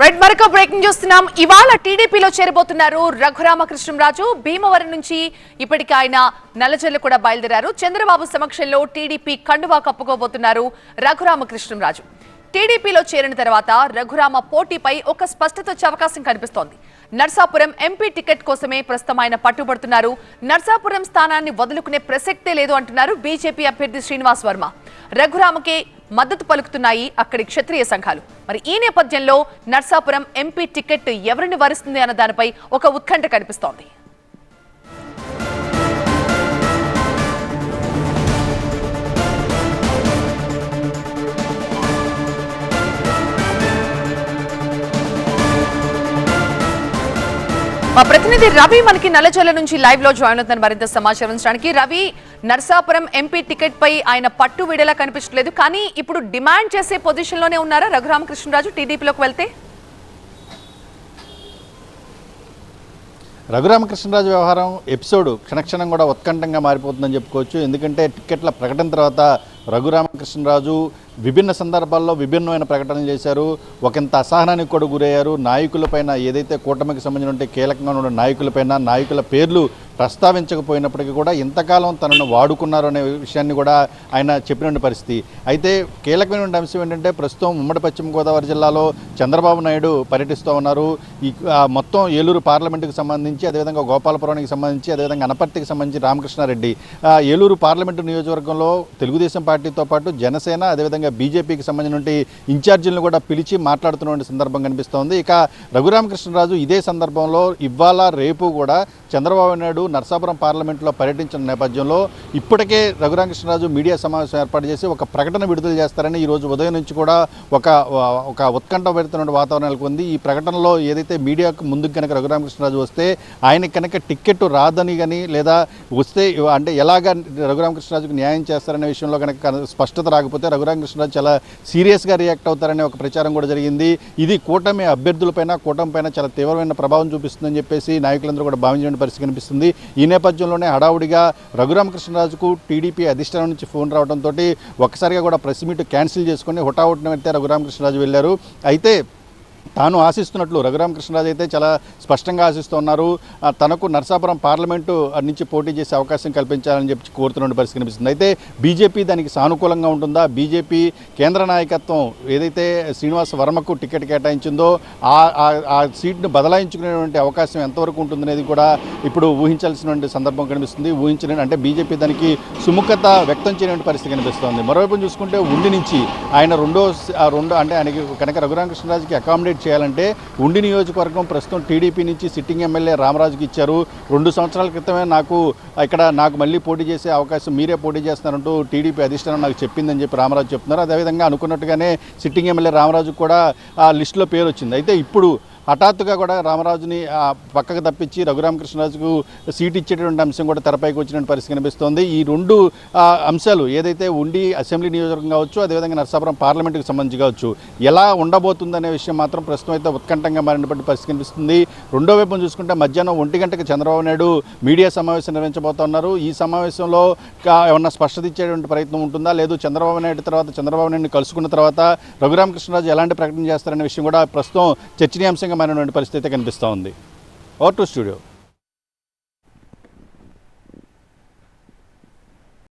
మరొక బ్రేకింగ్ చూస్తున్నాం. ఇవాళ టీడీపీలో చేరబోతున్నారు రఘురామకృష్ణంరాజు. భీమవరం నుంచి ఇప్పటికి ఆయన నల్లజల్లు కూడా బయలుదేరారు. చంద్రబాబు సమక్షంలో టీడీపీ కండువా కప్పుకోబోతున్నారు రఘురామకృష్ణంరాజు. టీడీపీలో చేరిన తర్వాత రఘురామ పోటీపై ఒక స్పష్టత వచ్చే అవకాశం కనిపిస్తోంది. నర్సాపురం ఎంపీ టికెట్ కోసమే ప్రస్తుతం ఆయన పట్టుబడుతున్నారు. నర్సాపురం స్థానాన్ని వదులుకునే ప్రసక్తే లేదు అంటున్నారు బీజేపీ అభ్యర్థి శ్రీనివాస్ వర్మ. రఘురామకే మద్దతు పలుకుతున్నాయి అక్కడి క్షత్రియ సంఘాలు. మరి ఈ నేపథ్యంలో నర్సాపురం ఎంపీ టికెట్ ఎవరిని వరిస్తుంది అన్న దానిపై ఒక ఉత్కంఠ కనిపిస్తోంది. మా ప్రతినిధి రవి మనకి నల్లచోల నుంచి లైవ్లో జాయిన్ అవుతున్నారు. మరింత సమాచారం ఇచ్చడానికి రవి నర్సాపురం ఎంపీ టికెట్ పై ఆయన పట్టు విడేలా కనిపించట్లేదు. కానీ ఇప్పుడు డిమాండ్ చేసే పొజిషన్లోనే ఉన్నారా రఘురామకృష్ణరాజు టీడీపీలోకి వెళ్తే? రఘురామకృష్ణరాజు వ్యవహారం ఎపిసోడ్ క్షణక్షణం కూడా ఉత్కంఠంగా మారిపోతుందని చెప్పుకోవచ్చు. ఎందుకంటే టిక్కెట్ల ప్రకటన తర్వాత రఘురామకృష్ణరాజు విభిన్న సందర్భాల్లో విభిన్నమైన ప్రకటనలు చేశారు. ఒకంత అసహనానికి కూడా గురయ్యారు. నాయకులపైన ఏదైతే కూటమికి సంబంధించిన కీలకంగా ఉన్న నాయకులపైన నాయకుల పేర్లు ప్రస్తావించకపోయినప్పటికీ కూడా ఇంతకాలం తనను వాడుకున్నారు అనే విషయాన్ని కూడా ఆయన చెప్పిన పరిస్థితి. అయితే కీలకమైన అంశం ఏంటంటే ప్రస్తుతం ఉమ్మడి పశ్చిమ గోదావరి జిల్లాలో చంద్రబాబు నాయుడు పర్యటిస్తూ ఉన్నారు. ఈ మొత్తం ఏలూరు పార్లమెంటుకు సంబంధించి అదేవిధంగా గోపాలపురానికి సంబంధించి అదేవిధంగా అనపర్తికి సంబంధించి రామకృష్ణారెడ్డి. ఏలూరు పార్లమెంటు నియోజకవర్గంలో తెలుగుదేశం పార్టీతో పాటు జనసేన అదేవిధంగా బీజేపీకి సంబంధించిన ఇన్ఛార్జీలను కూడా పిలిచి మాట్లాడుతున్న సందర్భం కనిపిస్తోంది. ఇక రఘురామకృష్ణరాజు ఇదే సందర్భంలో ఇవాళ రేపు కూడా చంద్రబాబు నాయుడు నర్సాపురం పార్లమెంట్లో పర్యటించిన నేపథ్యంలో ఇప్పటికే రఘురామకృష్ణరాజు మీడియా సమావేశం ఏర్పాటు చేసి ఒక ప్రకటన విడుదల చేస్తారని ఈ రోజు ఉదయం నుంచి కూడా ఒక ఒక ఉత్కంఠ పెడుతున్న వాతావరణం నెలకొంది. ఈ ప్రకటనలో ఏదైతే మీడియాకు ముందుకు కనుక రఘురామకృష్ణరాజు వస్తే ఆయన కనుక టిక్కెట్ రాదని కానీ లేదా వస్తే అంటే ఎలాగ రఘురామకృష్ణరాజుకు న్యాయం చేస్తారనే విషయంలో కనుక స్పష్టత రాకపోతే రఘురామకృష్ణరాజు చాలా సీరియస్గా రియాక్ట్ అవుతారనే ఒక ప్రచారం కూడా జరిగింది. ఇది కూటమి అభ్యర్థులపైన కూటమి పైన చాలా తీవ్రమైన ప్రభావం చూపిస్తుందని చెప్పేసి నాయకులందరూ కూడా భావించిన పరిస్థితి కనిపిస్తుంది. ఈ నేపథ్యంలోనే హడావుడిగా రఘురామకృష్ణరాజుకు టీడీపీ అధిష్టానం నుంచి ఫోన్ రావడంతో ఒక్కసారిగా కూడా ప్రెస్ మీట్ క్యాన్సిల్ చేసుకుని హుటాహుటిన వెళ్తే రఘురామకృష్ణరాజు వెళ్ళారు. అయితే తాను ఆశిస్తున్నట్లు రఘురామకృష్ణరాజు అయితే చాలా స్పష్టంగా ఆశిస్తున్నారు. తనకు నర్సాపురం పార్లమెంటు నుంచి పోటీ చేసే అవకాశం కల్పించాలని చెప్పి కోరుతున్న పరిస్థితి కనిపిస్తుంది. అయితే బీజేపీ దానికి సానుకూలంగా ఉంటుందా? బీజేపీ కేంద్ర నాయకత్వం ఏదైతే శ్రీనివాస వర్మకు టికెట్ కేటాయించిందో ఆ ఆ- సీట్ను బదలాయించుకునేటువంటి అవకాశం ఎంతవరకు ఉంటుందనేది కూడా ఇప్పుడు ఊహించాల్సినటువంటి సందర్భం కనిపిస్తుంది. ఊహించిన అంటే బీజేపీ దానికి సుముఖత వ్యక్తం చేయనటువంటి పరిస్థితి కనిపిస్తుంది. మరోవైపు చూసుకుంటే ఉండి నుంచి ఆయన రెండో రెండో అంటే ఆయనకి కనుక రఘురామకృష్ణరాజుకి అకామిడేట్ చేయాలంటే ఉండి నియోజకవర్గం ప్రస్తుతం టీడీపీ నుంచి సిట్టింగ్ ఎమ్మెల్యే రామరాజుకి ఇచ్చారు. రెండు సంవత్సరాల క్రితమే నాకు ఇక్కడ నాకు మళ్ళీ పోటీ చేసే అవకాశం మీరే పోటీ చేస్తారంటూ టీడీపీ అధిష్టానం నాకు చెప్పిందని చెప్పి రామరాజు చెప్తున్నారు. అదేవిధంగా అనుకున్నట్టుగానే సిట్టింగ్ ఎమ్మెల్యే రామరాజు కూడా ఆ లిస్టులో పేరు వచ్చింది అయితే ఇప్పుడు హఠాత్తుగా కూడా రామరాజుని పక్కకు తప్పించి రఘురామకృష్ణరాజుకు సీట్ ఇచ్చేటువంటి అంశం కూడా తెరపైకి వచ్చిన పరిస్థితి కనిపిస్తోంది. ఈ రెండు అంశాలు ఏదైతే ఉండి అసెంబ్లీ నియోజకవర్గం కావచ్చు అదేవిధంగా నరసాపురం పార్లమెంటుకు సంబంధించి కావచ్చు ఎలా ఉండబోతుందనే విషయం మాత్రం ప్రస్తుతం అయితే ఉత్కంఠంగా మారినటువంటి పరిస్థితి కనిపిస్తుంది. రెండో వైపు చూసుకుంటే మధ్యాహ్నం ఒంటి గంటకి చంద్రబాబు నాయుడు మీడియా సమావేశం నిర్వహించబోతున్నారు. ఈ సమావేశంలో ఏమన్నా స్పష్టత ఇచ్చేటువంటి ప్రయత్నం ఉంటుందా? లేదు చంద్రబాబు నాయుడు తర్వాత చంద్రబాబు నాయుడిని కలుసుకున్న తర్వాత రఘురామకృష్ణరాజు ఎలాంటి ప్రకటన చేస్తారనే విషయం కూడా ప్రస్తుతం చర్చనీయాంశంగా మారినటువంటి పరిస్థితి కనిపిస్తూ ఉంది. Over to studio.